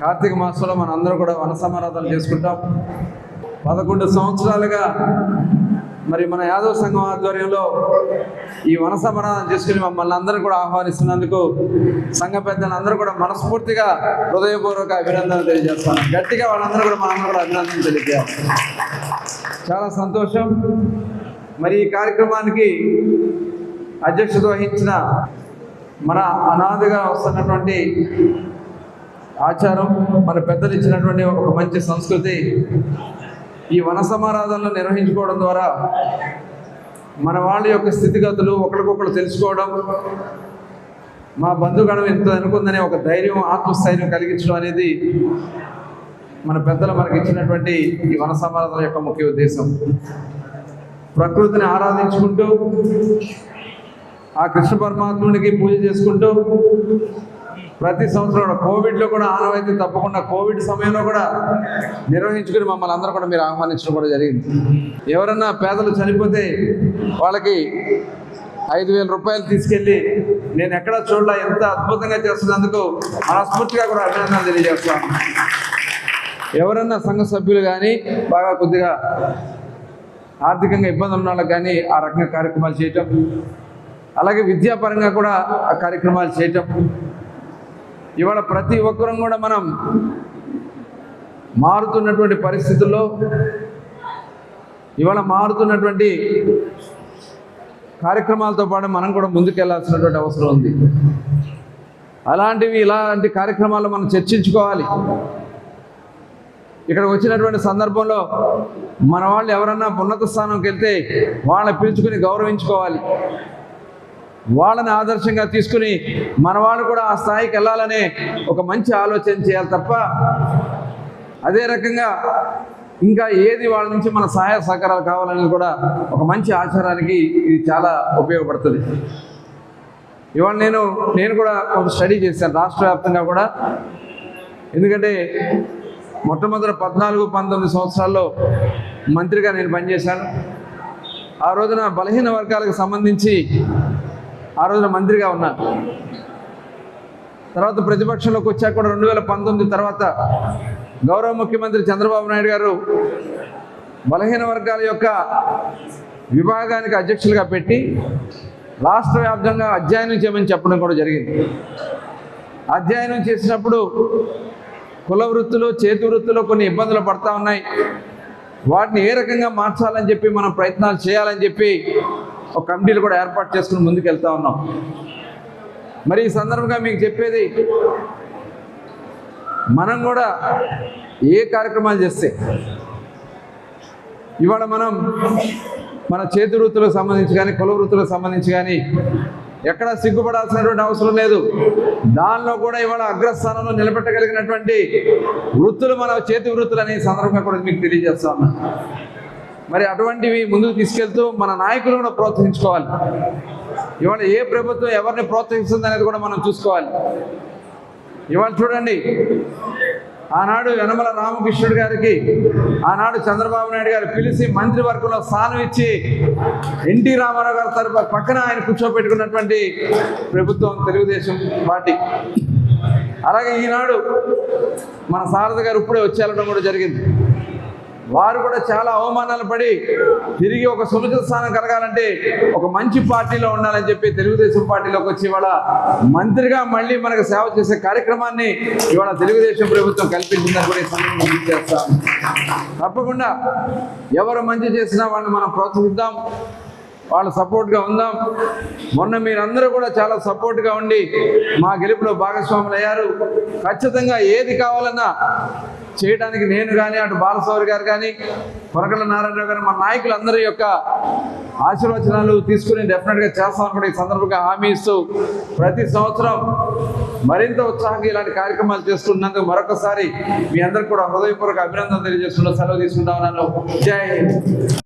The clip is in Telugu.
కార్తీక మాసంలో మన అందరూ కూడా వన సమారాధనలు చేసుకుంటాం. పదకొండు సంవత్సరాలుగా మరి మన యాదవ సంఘం ఆధ్వర్యంలో ఈ వన సమారాధన చేసుకుని మమ్మల్ని అందరూ కూడా ఆహ్వానిస్తున్నందుకు సంఘ పెద్దలందరూ కూడా మనస్ఫూర్తిగా హృదయపూర్వక అభినందనలు తెలియజేస్తాను. గట్టిగా వాళ్ళందరూ కూడా మనందరూ కూడా అభినందనలు తెలియజేయాలి. చాలా సంతోషం. మరి ఈ కార్యక్రమానికి అధ్యక్షత వహించిన మన అనాదిగా వస్తున్నటువంటి ఆచారం మన పెద్దలు ఇచ్చినటువంటి ఒక మంచి సంస్కృతి ఈ వన సమారాధనలు నిర్వహించుకోవడం ద్వారా మన వాళ్ళ యొక్క స్థితిగతులు ఒకరికొకరు తెలుసుకోవడం మా బంధుగణం ఎంత అనుకుందనే ఒక ధైర్యం ఆత్మస్థైర్యం కలిగించడం అనేది మన పెద్దలు మనకి ఇచ్చినటువంటి ఈ వన సమారాధన యొక్క ముఖ్య ఉద్దేశం. ప్రకృతిని ఆరాధించుకుంటూ ఆ కృష్ణ పరమాత్మునికి పూజ చేసుకుంటూ ప్రతి సంవత్సరం కూడా కోవిడ్లో కూడా ఆనవాయితీ తప్పకుండా కోవిడ్ సమయంలో కూడా నిర్వహించుకుని మమ్మల్ని అందరూ కూడా మీరు ఆహ్వానించడం కూడా జరిగింది. ఎవరన్నా పేదలు చనిపోతే వాళ్ళకి ఐదు వేల రూపాయలు తీసుకెళ్ళి నేను ఎక్కడా చూడలా ఎంత అద్భుతంగా చేస్తున్నందుకు మనస్ఫూర్తిగా కూడా అభినందనలు తెలియజేస్తాను ఎవరన్నా సంఘ సభ్యులు కానీ బాగా కొద్దిగా ఆర్థికంగా ఇబ్బంది ఉన్న వాళ్ళకి కానీ ఆ రకంగా కార్యక్రమాలు చేయటం. అలాగే విద్యాపరంగా కూడా ఆ కార్యక్రమాలు చేయటం. ఇవాళ ప్రతి ఒక్కరం కూడా మనం మారుతున్నటువంటి పరిస్థితుల్లో ఇవాళ మారుతున్నటువంటి కార్యక్రమాలతో పాటు మనం కూడా ముందుకెళ్ళాల్సినటువంటి అవసరం ఉంది. అలాంటివి ఇలాంటి కార్యక్రమాలు మనం చర్చించుకోవాలి. ఇక్కడ వచ్చినటువంటి సందర్భంలో మన వాళ్ళు ఎవరన్నా ఉన్నత స్థానంకి వెళ్తే వాళ్ళని పిలుచుకుని గౌరవించుకోవాలి. వాళ్ళని ఆదర్శంగా తీసుకుని మన వాళ్ళు కూడా ఆ స్థాయికి వెళ్ళాలనే ఒక మంచి ఆలోచన చేయాలి తప్ప అదే రకంగా ఇంకా ఏది వాళ్ళ నుంచి మన సహాయ సహకారాలు కావాలని కూడా ఒక మంచి ఆచారానికి ఇది చాలా ఉపయోగపడుతుంది. ఇవాళ నేను నేను కూడా కొంచెం స్టడీ చేశాను రాష్ట్ర వ్యాప్తంగా కూడా. ఎందుకంటే మొట్టమొదటి పద్నాలుగు పంతొమ్మిది సంవత్సరాల్లో మంత్రిగా నేను పనిచేశాను. ఆ రోజున బలహీన వర్గాలకు సంబంధించి ఆ రోజున మంత్రిగా ఉన్నాను తర్వాత ప్రతిపక్షంలోకి వచ్చాక కూడా రెండు వేల పంతొమ్మిది తర్వాత గౌరవ ముఖ్యమంత్రి చంద్రబాబు నాయుడు గారు బలహీన వర్గాల యొక్క విభాగానికి అధ్యక్షులుగా పెట్టి రాష్ట్ర వ్యాప్తంగా అధ్యయనం చేయమని చెప్పడం కూడా జరిగింది. అధ్యయనం చేసినప్పుడు కుల వృత్తులు చేతి వృత్తులు కొన్ని ఇబ్బందులు పడతా ఉన్నాయి. వాటిని ఏ రకంగా మార్చాలని చెప్పి మనం ప్రయత్నాలు చేయాలని చెప్పి ఒక కమిటీలు కూడా ఏర్పాటు చేసుకుని ముందుకు వెళ్తా ఉన్నాం. మరి ఈ సందర్భంగా మీకు చెప్పేది మనం కూడా ఏ కార్యక్రమాలు చేస్తే ఇవాళ మనం మన చేతి వృత్తులకు సంబంధించి కానీ కుల వృత్తులకు సంబంధించి కానీ ఎక్కడ సిగ్గుపడాల్సినటువంటి అవసరం లేదు. దానిలో కూడా ఇవాళ అగ్రస్థానంలో నిలబెట్టగలిగినటువంటి వృత్తులు మన చేతి వృత్తులు అనే సందర్భంగా కూడా మీకు తెలియజేస్తా ఉన్నా. మరి అటువంటివి ముందుకు తీసుకెళ్తూ మన నాయకులు కూడా ప్రోత్సహించుకోవాలి. ఇవాళ ఏ ప్రభుత్వం ఎవరిని ప్రోత్సహిస్తుంది అనేది కూడా మనం చూసుకోవాలి. ఇవాళ చూడండి ఆనాడు యనమల రామకృష్ణుడు గారికి ఆనాడు చంద్రబాబు నాయుడు గారు పిలిచి మంత్రివర్గంలో స్థానం ఇచ్చి ఎన్టీ రామారావు గారి తరపు పక్కన ఆయన కూర్చోబెట్టుకున్నటువంటి ప్రభుత్వం తెలుగుదేశం పార్టీ. అలాగే ఈనాడు మన సారథ గారు ఇప్పుడే వచ్చేయడం కూడా జరిగింది. వారు కూడా చాలా అవమానాలు పడి తిరిగి ఒక సురక్షిత స్థానం కలగాలంటే ఒక మంచి పార్టీలో ఉండాలని చెప్పి తెలుగుదేశం పార్టీలోకి వచ్చి ఇవాళ మంత్రిగా మళ్ళీ మనకు సేవ చేసే కార్యక్రమాన్ని ఇవాళ తెలుగుదేశం ప్రభుత్వం కల్పించిందని కూడా ఈ సందర్భంగా చేస్తాం తప్పకుండా ఎవరు మంచి చేసినా వాళ్ళని మనం ప్రోత్సహిద్దాం వాళ్ళ సపోర్ట్గా ఉందాం. మొన్న మీరందరూ కూడా చాలా సపోర్ట్గా ఉండి మా గెలుపులో భాగస్వాములు అయ్యారు ఖచ్చితంగా ఏది కావాలన్నా చేయడానికి నేను కానీ అటు బాలసౌరి గారు కానీ కొరకల నారాయణరావు గారు మా నాయకులందరి యొక్క ఆశీర్వచనాలు తీసుకుని డెఫినెట్గా చేస్తామని కూడా ఈ సందర్భంగా హామీ ఇస్తూ ప్రతి సంవత్సరం మరింత ఉత్సాహంగా ఇలాంటి కార్యక్రమాలు చేస్తున్నందుకు మరొకసారి మీ అందరికి కూడా హృదయపూర్వక అభినందన తెలియజేస్తున్న సెలవు తీసుకుంటా ఉన్నాను. జై హింద్.